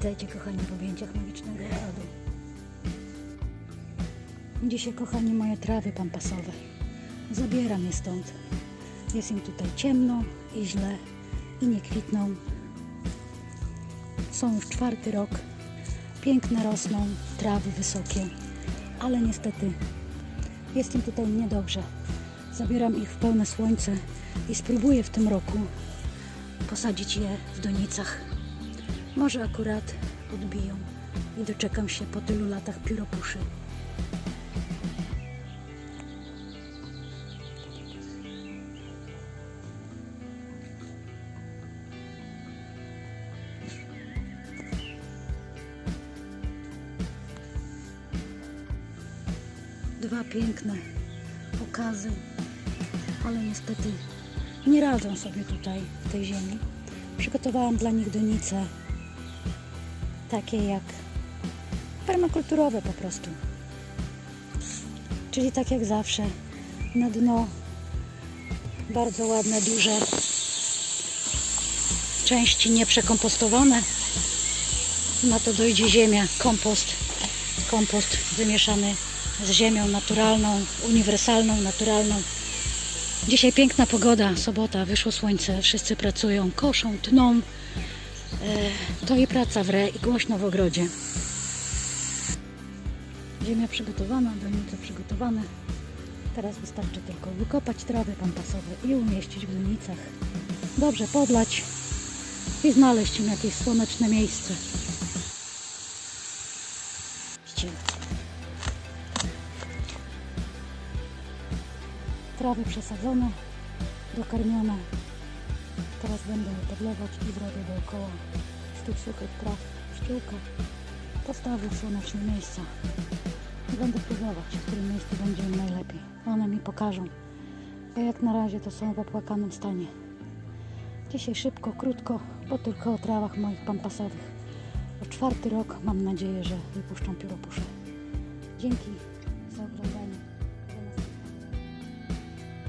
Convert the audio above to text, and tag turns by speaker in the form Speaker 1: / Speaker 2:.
Speaker 1: Witajcie kochani w objęciach magicznego ogrodu. Dzisiaj kochani moje trawy pampasowe. Zabieram je stąd. Jest im tutaj ciemno i źle i nie kwitną. Są już czwarty rok. Piękne rosną, trawy wysokie, ale niestety jest im tutaj niedobrze. Zabieram ich w pełne słońce i spróbuję w tym roku posadzić je w donicach. Może akurat odbiją i doczekam się po tylu latach pióropuszy. Dwa piękne okazy, ale niestety nie radzą sobie tutaj w tej ziemi. Przygotowałam dla nich donice takie jak permakulturowe po prostu. Czyli tak jak zawsze, na dno bardzo ładne, duże części nieprzekompostowane. Na to dojdzie ziemia, kompost, kompost wymieszany z ziemią naturalną, uniwersalną, naturalną. Dzisiaj piękna pogoda, sobota, wyszło słońce, wszyscy pracują, koszą, tną. E, To i praca w re i głośno w ogrodzie. Ziemia przygotowana, donice przygotowane. Teraz wystarczy tylko wykopać trawy pampasowe i umieścić w donicach. Dobrze podlać i znaleźć im jakieś słoneczne miejsce. Trawy przesadzone, dokarmione. Teraz będę je podlewać i brodę dookoła z tych suchych traw ściółka. Postawię w słoneczne miejsca. I będę próbować, w którym miejscu będzie im najlepiej. One mi pokażą. A jak na razie to są w opłakanym stanie. Dzisiaj szybko, krótko, bo tylko o trawach moich pampasowych. O czwarty rok mam nadzieję, że wypuszczą pióropusze. Dzięki za oglądanie.